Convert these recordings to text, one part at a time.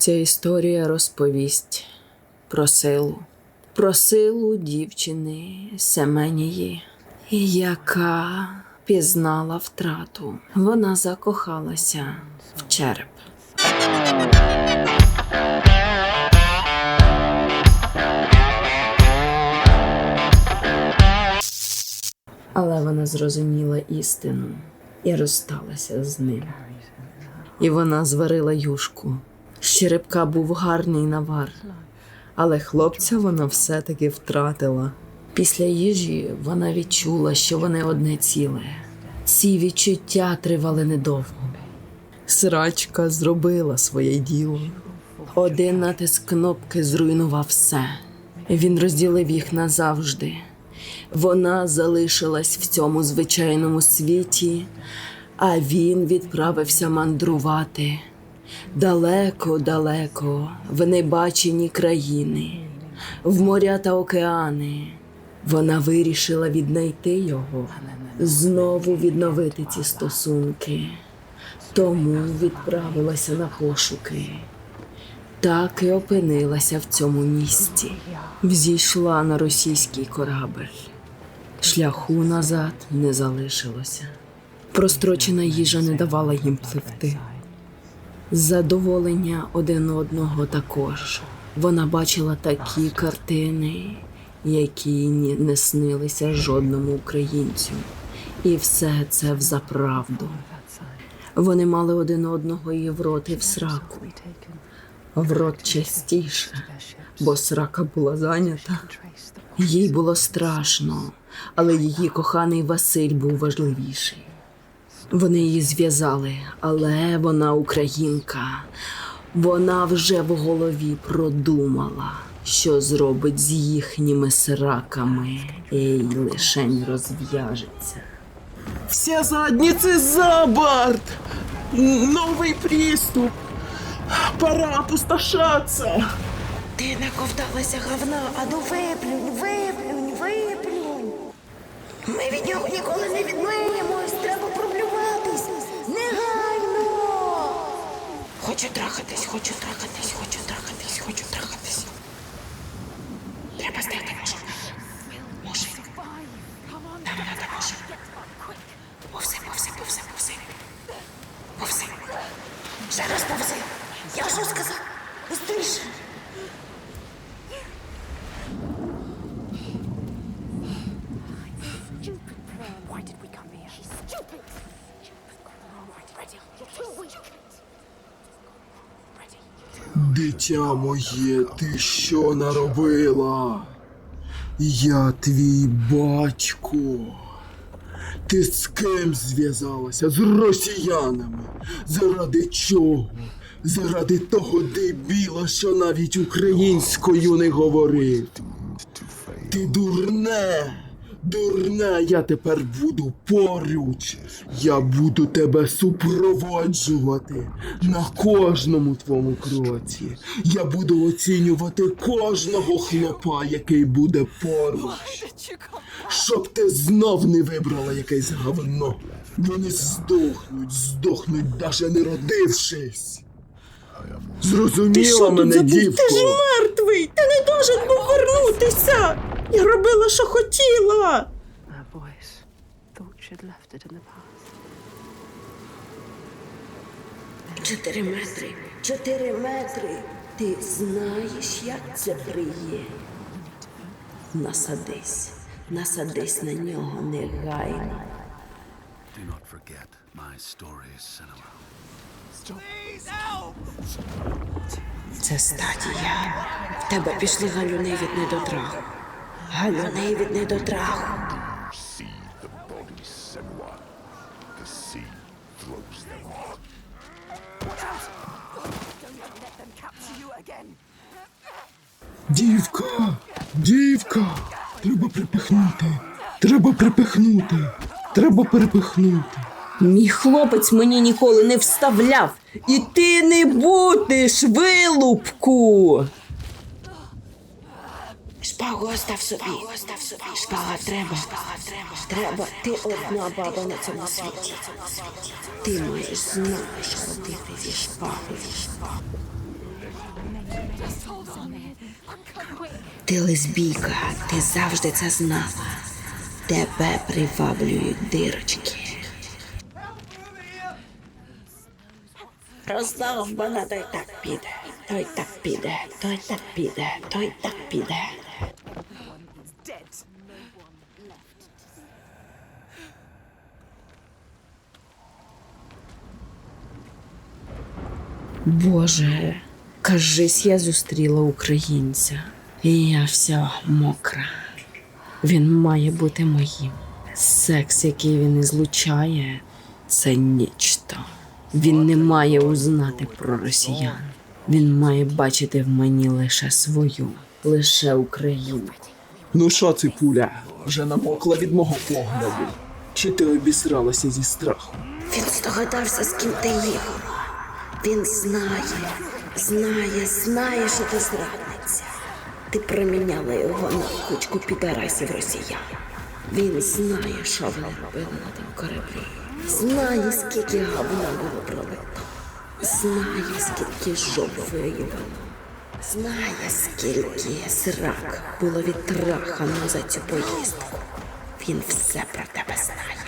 Ця історія розповість про силу, про силу дівчини Семенії, яка пізнала втрату. Вона закохалася в череп. Але вона зрозуміла істину і розсталася з ним. І вона зварила юшку. Черепка був гарний навар, але хлопця вона все-таки втратила. Після їжі вона відчула, що вони одне ціле. Ці відчуття тривали недовго. Срачка зробила своє діло. Один натиск кнопки зруйнував все. Він розділив їх назавжди. Вона залишилась в цьому звичайному світі, а він відправився мандрувати далеко-далеко, в небачені країни, в моря та океани. Вона вирішила віднайти його, знову відновити ці стосунки. Тому відправилася на пошуки. Так і опинилася в цьому місті. Взійшла на російський корабель. Шляху назад не залишилося. Прострочена їжа не давала їм пливти. Задоволення один одного також. Вона бачила такі картини, які не снилися жодному українцю. І все це взаправду. Вони мали один одного і в рот, і в сраку. В рот частіше, бо срака була зайнята. Їй було страшно, але її коханий Василь був важливіший. Вони її зв'язали, але вона українка. Вона вже в голові продумала, що зробить з їхніми сраками, і лишень розв'яжеться. Все задницы за борт! Н- Новый приступ! Пора опустошаться! Ти наковталася говна, а ну виплюнь, виплюнь, виплюнь. Ми від нього ніколи не відмиємось, треба проблюватись. Негайно. Хочу трахатись, хочу трахатись, хочу трахатись, хочу трахатись. Треба знайти може. Може. Нам надо може. Повзи, повзи, повзи, повзи. Повзи. Зараз повзи. Я що сказав? Быстріше. Дитя моє, ти що наробила? Я твій батько. Ти з ким зв'язалася? З росіянами. Заради чого? Заради того дебіла, що навіть українською не говорив. Ти дурне, дурне, я тепер буду поруч. Я буду тебе супроводжувати на кожному твоєму кроці. Я буду оцінювати кожного хлопа, який буде поруч. Щоб ти знов не вибрала якесь говно. Вони здохнуть, здохнуть, даже не родившись. Зрозуміла мене, дівко? Ти ж мертвий! Ти не должен був вернутися! Я робила, що хотіла! Чотири метри, чотири метри. Ти знаєш, як це приємно. Насадись, насадись на нього негайно. Do not forget my stories, cinema. Це стадія. В тебе пішли галюни від недотраху. Галюни від недотраху. Дівка! Дівка! Треба припихнути! Треба припихнути! Треба припихнути! Мій хлопець мені ніколи не вставляв, і ти не будеш вилупку. Шпагу остав собі. Шпага треба. Треба. Ти одна баба на цьому світі. Ти маєш знати, що робити зі шпагою. Ти лесбійка, ти завжди це знала. Тебе приваблюють дирочки. Роздовбана, той так піде, той так піде, той так піде, той так піде. Боже, кажись, я зустріла українця, і я вся мокра. Він має бути моїм. Секс, який він ізлучає, це нічто. Він не має узнати про росіян. Він має бачити в мені лише свою, лише Україну. Ну що, ципуля, вже намокла від мого погляду? Чи ти обісралася зі страху? Він здогадався, з ким ти Ігор. Він знає, знає, знає, що ти зрадниця. Ти проміняла його на кучку підарасів росіян. Він знає, що вони робили на тому кораблі. Знає, скільки гавна було пролито. Знає, скільки жоп виївано. Знає, скільки зрак було відтрахано за цю поїздку. Він все про тебе знає.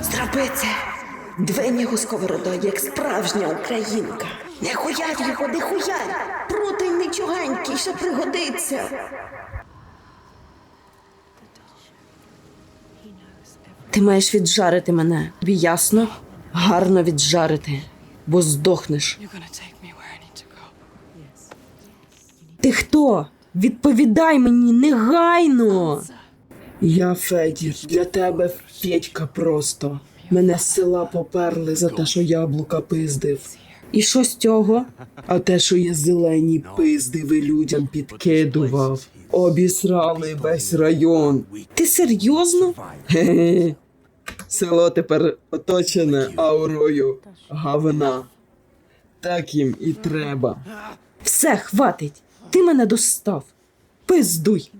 Зроби це! Двинь його сковородою, як справжня українка. Не хуярь його, не хуярь! Противний нічогенький, що пригодиться. Ти маєш віджарити мене. Тобі ясно? Гарно віджарити, бо здохнеш. Ти хто? Відповідай мені негайно. Я Федір, для тебе Федька просто. Мене з села поперли за те, що яблука пиздив. І що з цього? А те, що я зелені пиздиви людям підкидував. Обісрали весь район. Ти серйозно? Хе-хе. Село тепер оточене аурою говна. Так їм і треба. Все, хватить. Ти мене достав. Пиздуй.